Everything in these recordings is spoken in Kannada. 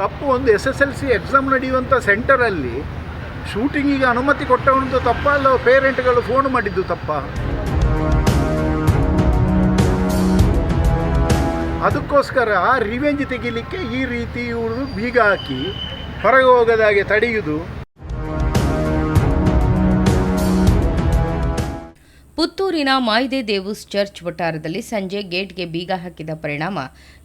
ತಪ್ಪು ಒಂದು S S L C exam ನಡೆಯುವಂಥ ಸೆಂಟರಲ್ಲಿ ಶೂಟಿಂಗಿಗೆ ಅನುಮತಿ ಕೊಟ್ಟವನದ್ದು ತಪ್ಪ ಅಲ್ಲ ಪೇರೆಂಟ್ಗಳು ಫೋನ್ ಮಾಡಿದ್ದು ತಪ್ಪ? ಅದಕ್ಕೋಸ್ಕರ ಆ ರಿವೆಂಜ್ ತೆಗಿಲಿಕ್ಕೆ ಈ ರೀತಿ ಇವರು ಬೀಗ ಹಾಕಿ ಹೊರಗೆ ಹೋಗದ ಹಾಗೆ ತಡೆಯುವುದು ಪುತ್ತೂರಿನ ಮಾಯ್ದೆ ದೇವೂಸ್ ಚರ್ಚ್ ವಠಾರದಲ್ಲಿ ಸಂಜೆ ಗೇಟ್ಗೆ ಬೀಗ ಹಾಕಿದ ಪರಿಣಾಮ.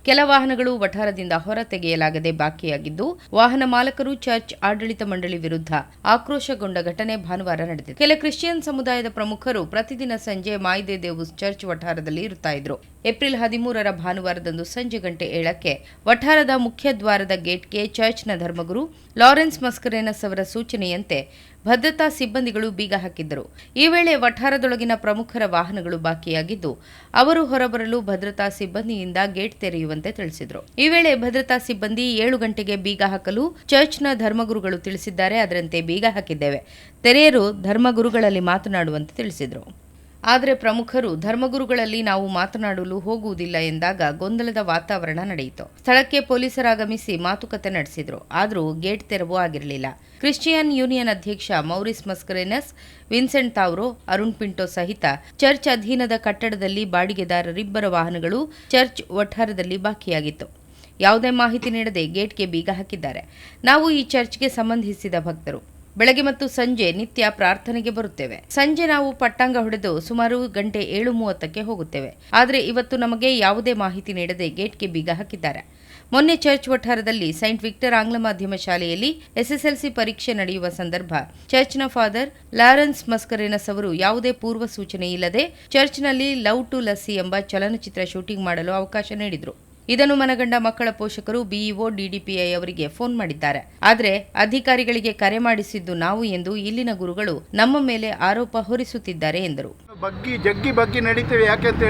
ಕೆಲ ವಾಹನಗಳು ವಠಾರದಿಂದ ಹೊರ ತೆಗೆಯಲಾಗದೆ ಬಾಕಿಯಾಗಿದ್ದು, ವಾಹನ ಮಾಲಕರು ಚರ್ಚ್ ಆಡಳಿತ ಮಂಡಳಿ ವಿರುದ್ಧ ಆಕ್ರೋಶಗೊಂಡ ಘಟನೆ ಭಾನುವಾರ ನಡೆದಿದೆ. ಕೆಲ ಕ್ರಿಶ್ಚಿಯನ್ ಸಮುದಾಯದ ಪ್ರಮುಖರು ಪ್ರತಿದಿನ ಸಂಜೆ ಮಾಯ್ದೆ ದೇವುಸ್ ಚರ್ಚ್ ವಠಾರದಲ್ಲಿ ಇರುತ್ತಾ ಇದ್ರು. ಏಪ್ರಿಲ್ ಹದಿಮೂರರ ಭಾನುವಾರದಂದು ಸಂಜೆ ಗಂಟೆ ಏಳಕ್ಕೆ ವಠಾರದ ಮುಖ್ಯ ದ್ವಾರದ ಗೇಟ್ಗೆ ಚರ್ಚ್ನ ಧರ್ಮಗುರು ಲಾರೆನ್ಸ್ ಮಸ್ಕರೇನಸ್ ಅವರ ಸೂಚನೆಯಂತೆ ಭದ್ರತಾ ಸಿಬ್ಬಂದಿಗಳು ಬೀಗ ಹಾಕಿದ್ದರು. ಈ ವೇಳೆ ವಠಾರದೊಳಗಿನ ಪ್ರಮುಖರ ವಾಹನಗಳು ಬಾಕಿಯಾಗಿದ್ದು, ಅವರು ಹೊರಬರಲು ಭದ್ರತಾ ಸಿಬ್ಬಂದಿಯಿಂದ ಗೇಟ್ ತೆರೆಯುವಂತೆ ತಿಳಿಸಿದರು. ಈ ವೇಳೆ ಭದ್ರತಾ ಸಿಬ್ಬಂದಿ ಏಳು ಗಂಟೆಗೆ ಬೀಗ ಹಾಕಲು ಚರ್ಚ್ನ ಧರ್ಮಗುರುಗಳು ತಿಳಿಸಿದ್ದಾರೆ. ಅದರಂತೆ ಬೀಗ ಹಾಕಿದ್ದೇವೆ. ತೆರೆಯರು ಧರ್ಮಗುರುಗಳಲ್ಲಿ ಮಾತನಾಡುವಂತೆ ತಿಳಿಸಿದರು. ಆದರೆ ಪ್ರಮುಖರು, ಧರ್ಮಗುರುಗಳಲ್ಲಿ ನಾವು ಮಾತನಾಡಲು ಹೋಗುವುದಿಲ್ಲ ಎಂದಾಗ ಗೊಂದಲದ ವಾತಾವರಣ ನಡೆಯಿತು. ಸ್ಥಳಕ್ಕೆ ಪೊಲೀಸರಾಗಮಿಸಿ ಮಾತುಕತೆ ನಡೆಸಿದರು. ಆದರೂ ಗೇಟ್ ತೆರವು ಆಗಿರಲಿಲ್ಲ. ಕ್ರಿಶ್ಚಿಯನ್ ಯೂನಿಯನ್ ಅಧ್ಯಕ್ಷ ಮೌರಿಸ್ ಮಸ್ಕರೇನಸ್, ವಿನ್ಸೆಂಟ್ ತಾವ್ರೋ, ಅರುಣ್ ಪಿಂಟೋ ಸಹಿತ ಚರ್ಚ್ ಅಧೀನದ ಕಟ್ಟಡದಲ್ಲಿ ಬಾಡಿಗೆದಾರರಿಬ್ಬರ ವಾಹನಗಳು ಚರ್ಚ್ ವಠಾರದಲ್ಲಿ ಬಾಕಿಯಾಗಿತ್ತು. ಯಾವುದೇ ಮಾಹಿತಿ ನೀಡದೆ ಗೇಟ್ಗೆ ಬೀಗ ಹಾಕಿದ್ದಾರೆ. ನಾವು ಈ ಚರ್ಚ್ಗೆ ಸಂಬಂಧಿಸಿದ ಭಕ್ತರು. ಬೆಳಗ್ಗೆ ಮತ್ತು ಸಂಜೆ ನಿತ್ಯ ಪ್ರಾರ್ಥನೆಗೆ ಬರುತ್ತೇವೆ. ಸಂಜೆ ನಾವು ಪಟ್ಟಾಂಗ ಹೊಡೆದು ಸುಮಾರು ಗಂಟೆ ಏಳು ಮೂವತ್ತಕ್ಕೆ ಹೋಗುತ್ತೇವೆ. ಆದರೆ ಇವತ್ತು ನಮಗೆ ಯಾವುದೇ ಮಾಹಿತಿ ನೀಡದೆ ಗೇಟ್ಗೆ ಬೀಗ ಹಾಕಿದ್ದಾರೆ. ಮೊನ್ನೆ ಚರ್ಚ್ ವಠಾರದಲ್ಲಿ ಸೈಂಟ್ ವಿಕ್ಟರ್ ಆಂಗ್ಲ ಮಾಧ್ಯಮ ಶಾಲೆಯಲ್ಲಿ ಎಸ್ಎಸ್ಎಲ್ಸಿ ಪರೀಕ್ಷೆ ನಡೆಯುವ ಸಂದರ್ಭ, ಚರ್ಚ್ನ ಫಾದರ್ ಲಾರೆನ್ಸ್ ಮಸ್ಕರೇನಸ್ ಅವರು ಯಾವುದೇ ಪೂರ್ವ ಸೂಚನೆ ಇಲ್ಲದೆ ಚರ್ಚ್ನಲ್ಲಿ ಲವ್ ಟು ಲಸ್ಸಿ ಎಂಬ ಚಲನಚಿತ್ರ ಶೂಟಿಂಗ್ ಮಾಡಲು ಅವಕಾಶ ನೀಡಿದ್ರು. ಇದನ್ನು ಮನಗಂಡ ಮಕ್ಕಳ ಪೋಷಕರು ಬಿಇಒ ಡಿಡಿಪಿಐ ಅವರಿಗೆ ಫೋನ್ ಮಾಡಿದ್ದಾರೆ. ಆದರೆ ಅಧಿಕಾರಿಗಳಿಗೆ ಕರೆ ಮಾಡಿಸಿದ್ದು ನಾವು ಎಂದು ಇಲ್ಲಿನ ಗುರುಗಳು ನಮ್ಮ ಮೇಲೆ ಆರೋಪ ಹೊರಿಸುತ್ತಿದ್ದಾರೆ ಎಂದರು. ಬಗ್ಗಿ ಜಗ್ಗಿ ಬಗ್ಗಿ ನಡೀತೇವೆ ಯಾಕೆ ಅಂತ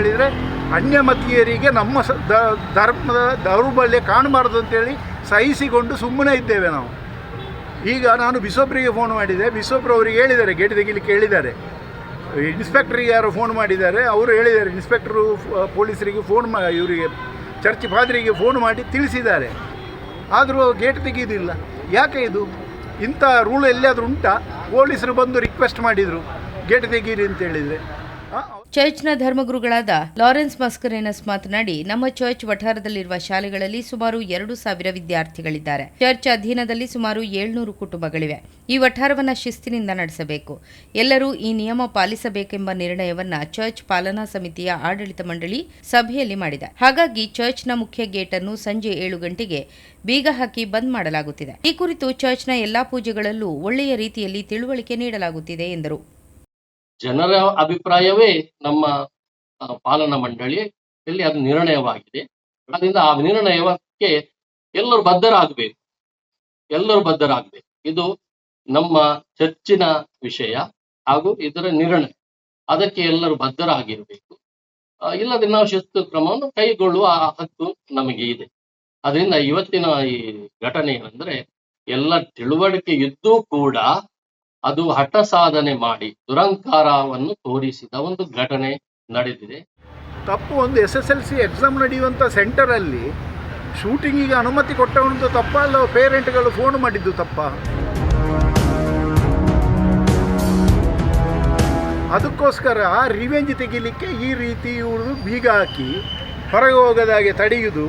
ಅನ್ಯ ಮತೀಯರಿಗೆ ನಮ್ಮ ಧರ್ಮದ ದೌರ್ಬಲ್ಯ ಕಾಣಬಾರ್ದು ಅಂತೇಳಿ ಸಹಿಸಿಕೊಂಡು ಸುಮ್ಮನೆ ಇದ್ದೇವೆ ನಾವು. ಈಗ ನಾನು ಬಿಸೋಬ್ರಿಗೆ ಫೋನ್ ಮಾಡಿದೆ. ಬಿಸೋಬ್ರ ಅವರಿಗೆ ಹೇಳಿದ್ದಾರೆ, ಗೇಟ್ ತೆಗಿಲಿಕ್ಕೆ ಹೇಳಿದ್ದಾರೆ. ಇನ್ಸ್ಪೆಕ್ಟ್ರಿಗೆ ಯಾರು ಫೋನ್ ಮಾಡಿದ್ದಾರೆ. ಅವರು ಹೇಳಿದ್ದಾರೆ, ಇನ್ಸ್ಪೆಕ್ಟ್ರು ಪೊಲೀಸರಿಗೆ ಫೋನ್ ಮಾ ಇವರಿಗೆ ಚರ್ಚ್ ಫಾದರಿಗೆ ಫೋನ್ ಮಾಡಿ ತಿಳಿಸಿದ್ದಾರೆ. ಆದರೂ ಗೇಟ್ ತೆಗೆಯೋದಿಲ್ಲ ಯಾಕೆ ಇದು? ಇಂಥ ರೂಲ್ ಎಲ್ಲಿಯಾದರೂ ಉಂಟಾ? ಪೊಲೀಸರು ಬಂದು ರಿಕ್ವೆಸ್ಟ್ ಮಾಡಿದರು. ಗೇಟ್ ತೆಗೀರಿ ಅಂತ ಹೇಳಿದರೆ. ಚರ್ಚ್ನ ಧರ್ಮಗುರುಗಳಾದ ಲಾರೆನ್ಸ್ ಮಸ್ಕರೇನಸ್ ಮಾತನಾಡಿ, ನಮ್ಮ ಚರ್ಚ್ ವಠಾರದಲ್ಲಿರುವ ಶಾಲೆಗಳಲ್ಲಿ ಸುಮಾರು ಎರಡು ಸಾವಿರ ವಿದ್ಯಾರ್ಥಿಗಳಿದ್ದಾರೆ. ಚರ್ಚ್ ಅಧೀನದಲ್ಲಿ ಸುಮಾರು ಏಳ್ನೂರು ಕುಟುಂಬಗಳಿವೆ. ಈ ವಠಾರವನ್ನ ಶಿಸ್ತಿನಿಂದ ನಡೆಸಬೇಕು. ಎಲ್ಲರೂ ಈ ನಿಯಮ ಪಾಲಿಸಬೇಕೆಂಬ ನಿರ್ಣಯವನ್ನ ಚರ್ಚ್ ಪಾಲನಾ ಸಮಿತಿಯ ಆಡಳಿತ ಮಂಡಳಿ ಸಭೆಯಲ್ಲಿ ಮಾಡಿದೆ. ಹಾಗಾಗಿ ಚರ್ಚ್ನ ಮುಖ್ಯ ಗೇಟ್ ಅನ್ನು ಸಂಜೆ ಏಳು ಗಂಟೆಗೆ ಬೀಗ ಹಾಕಿ ಬಂದ್ ಮಾಡಲಾಗುತ್ತಿದೆ. ಈ ಕುರಿತು ಚರ್ಚ್ನ ಎಲ್ಲಾ ಪೂಜೆಗಳಲ್ಲೂ ಒಳ್ಳೆಯ ರೀತಿಯಲ್ಲಿ ತಿಳುವಳಿಕೆ ನೀಡಲಾಗುತ್ತಿದೆ ಎಂದರು. ಜನರ ಅಭಿಪ್ರಾಯವೇ ನಮ್ಮ ಪಾಲನಾ ಪಾಲನಾ ಮಂಡಳಿಯಲ್ಲಿ ಅದು ನಿರ್ಣಯವಾಗಿದೆ. ಅದರಿಂದ ಆ ನಿರ್ಣಯಕ್ಕೆ ಎಲ್ಲರೂ ಬದ್ಧರಾಗಬೇಕು. ಎಲ್ಲರೂ ಬದ್ಧರಾಗಬೇಕು. ಇದು ನಮ್ಮ ಚರ್ಚಿನ ವಿಷಯ ಹಾಗೂ ಇದರ ನಿರ್ಣಯ. ಅದಕ್ಕೆ ಎಲ್ಲರೂ ಬದ್ಧರಾಗಿರಬೇಕು. ಇಲ್ಲದೆ ನಾವು ಶಿಸ್ತು ಕ್ರಮವನ್ನು ಕೈಗೊಳ್ಳುವ ಹಕ್ಕು ನಮಗೆ ಇದೆ. ಅದರಿಂದ ಇವತ್ತಿನ ಈ ಘಟನೆ ಏನಂದ್ರೆ ಎಲ್ಲ ತಿಳುವಳಿಕೆ ಇದ್ದೂ ಕೂಡ ಅದು ಹಠ ಸಾಧನೆ ಮಾಡಿ ದುರಂಕಾರವನ್ನು ತೋರಿಸಿದ ಒಂದು ಘಟನೆ ನಡೆದಿದೆ. ತಪ್ಪು ಒಂದು S S L C exam ನಡೆಯುವಂಥ ಸೆಂಟರಲ್ಲಿ ಶೂಟಿಂಗಿಗೆ ಅನುಮತಿ ಕೊಟ್ಟವನದ್ದು ತಪ್ಪ ಅಲ್ಲ ಪೇರೆಂಟ್ಗಳು ಫೋನ್ ಮಾಡಿದ್ದು ತಪ್ಪ? ಅದಕ್ಕೋಸ್ಕರ ರಿವೆಂಜ್ ತೆಗಿಲಿಕ್ಕೆ ಈ ರೀತಿ ಇವರು ಬೀಗ ಹಾಕಿ ಹೊರಗೆ ಹೋಗದಾಗೆ ತಡೆಯುವುದು